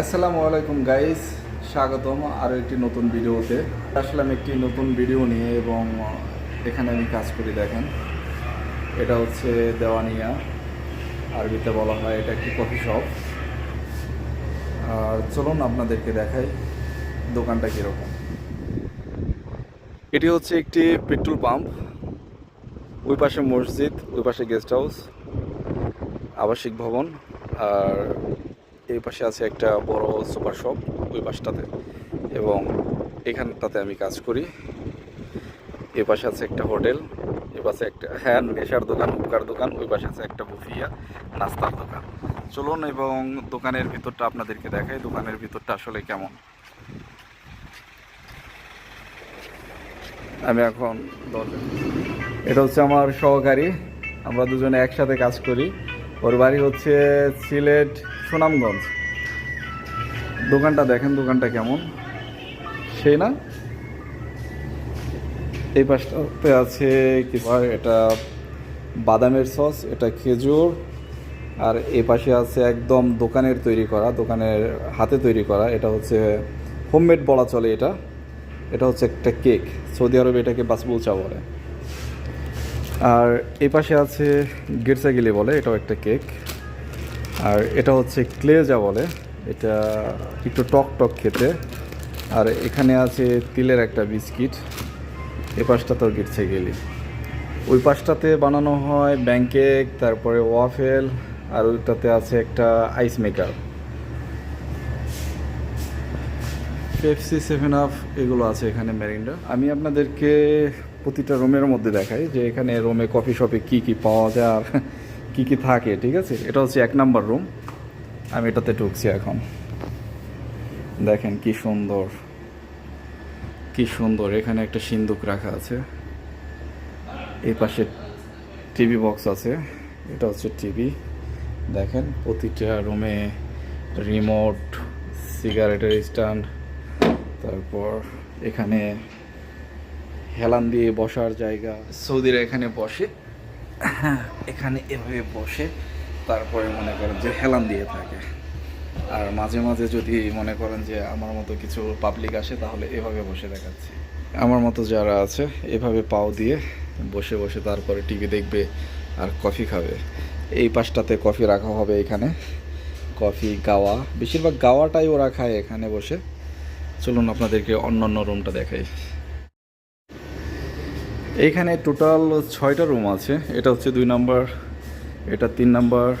আসসালামু আলাইকুম গাইস, স্বাগতম আরও একটি নতুন ভিডিওতে। আসলাম একটি নতুন ভিডিও নিয়ে এবং এখানে আমি কাজ করি, দেখেন। এটা হচ্ছে দেওয়ানিয়া, আরবিতে বলা হয় এটা একটি কফি শপ। আর চলুন আপনাদেরকে দেখাই দোকানটা কীরকম। এটি হচ্ছে একটি পেট্রোল পাম্প। ওই পাশে মসজিদ, ওই পাশে গেস্ট হাউস, আবাসিক ভবন। আর এই পাশে আছে একটা বড় সুপার শপ ওই পাশটাতে। এবং এখানটাতে আমি কাজ করি। এ পাশে আছে একটা হোটেল, এ পাশে একটা হ্যাঁ নেশার দোকান, হুকার দোকান, ওই পাশে আছে একটা বুফিয়া, নাস্তার দোকান। চলুন এবং দোকানের ভিতরটা আপনাদেরকে দেখাই, দোকানের ভিতরটা আসলে কেমন। আমি এখন এটা হচ্ছে আমার সহকারী, আমরা দুজনে একসাথে কাজ করি। ওর বাড়ি হচ্ছে সিলেট সুনামগঞ্জ। দোকানটা দেখেন, দোকানটা কেমন? সেই না? এই পাশটাতে আছে কি এটা বাদামের সস, এটা খেজুর, আর এই পাশে আছে একদম দোকানের তৈরি করা, দোকানের হাতে তৈরি করা, এটা হচ্ছে হোমমেড বলা চলে এটা। এটা হচ্ছে একটা কেক, সৌদি আরবে এটাকে বাসবুলচা বলে। আর এই পাশে আছে গিরসাগিলি বলে, এটাও একটা কেক। আর এটা হচ্ছে ক্লেজা বলে। এটা একটু টক টক খেতে। আর এখানে আছে তিলের একটা বিস্কিট। এ পাশটাতেও গিরছে গেলি। ওই পাশটাতে বানানো হয় ব্যাংকেক, তারপরে ওয়াফেল, আর ওইটাতে আছে একটা ice maker. Pepsi, seven up, এগুলো আছে এখানে ম্যারিন্ডা আমি আপনাদেরকে প্রতিটা রুমের মধ্যে দেখাই যে এখানে রুমে কফি শপে কি কি পাওয়া যায় আর কি কি থাকে, ঠিক আছে? এটা হচ্ছে এক নাম্বার রুম আমি এটাতে ঢুকছি এখন। দেখেন কি সুন্দর কি সুন্দর। এখানে একটা সিন্দুক রাখা আছে। এই পাশে টিভি বক্স আছে। এটা হচ্ছে টিভি দেখেন, প্রতিটা রুমে রিমোট সিগারেটের স্ট্যান্ড তারপর এখানে হেলান দিয়ে বসার জায়গা। সৌদিরা এখানে বসে। হ্যাঁ এখানে এভাবে বসে তারপরে মনে করেন যে হেলান দিয়ে থাকে। আর মাঝে মাঝে যদি মনে করেন যে আমার মতো কিছু পাবলিক আসে, তাহলে এভাবে বসে দেখাচ্ছি। আমার মতো যারা আছে, এভাবে পাও দিয়ে বসে বসে তারপরে টিভি দেখবে আর কফি খাবে। এই পাশটাতে কফি রাখা হবে এখানে। কফি গাওয়া, বেশিরভাগ গাওয়াটাই ওরা খায় এখানে বসে। চলুন আপনাদেরকে অন্য অন্য রুমটা দেখাই। এইখানে টোটাল ছয়টা রুম আছে। এটা হচ্ছে দুই নাম্বার, এটা তিন নাম্বার,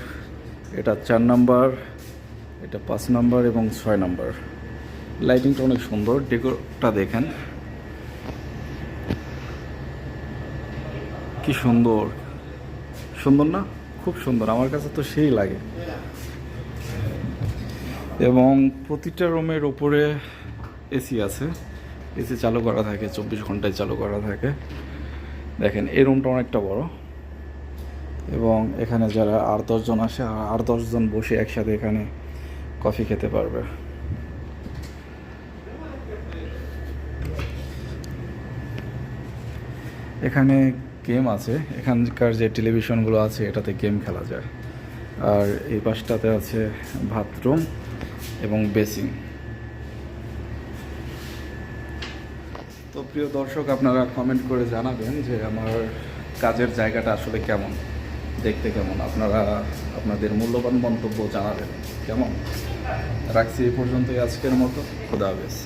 এটা চার নাম্বার, এটা পাঁচ নাম্বার এবং ছয় নাম্বার। লাইটিংটা অনেক সুন্দর, ডেকোরটা দেখেন। কি সুন্দর। সুন্দর না? খুব সুন্দর, আমার কাছে তো সেই লাগে। এবং প্রতিটা রুমের উপরে এসি আছে। এসি চালু করা থাকে, চব্বিশ ঘন্টায় চালু করা থাকে। দেখেন, এই রুমটা অনেকটা বড়। এবং এখানে যারা আট দশজন আসে আট দশজন বসে একসাথে এখানে কফি খেতে পারবে। এখানে গেম আছে। এখানকার যে টেলিভিশনগুলো আছে, এটাতে গেম খেলা যায়। আর এই পাশটাতে আছে বাথরুম এবং বেসিং তো প্রিয় দর্শক, আপনারা কমেন্ট করে জানাবেন যে আমার কাজের জায়গাটা আসলে কেমন, দেখতে কেমন, আপনারা আপনাদের মূল্যবান মন্তব্য জানাবেন, কেমন? রাখছি এ পর্যন্তই আজকের মতো, খোদা হাফেজ।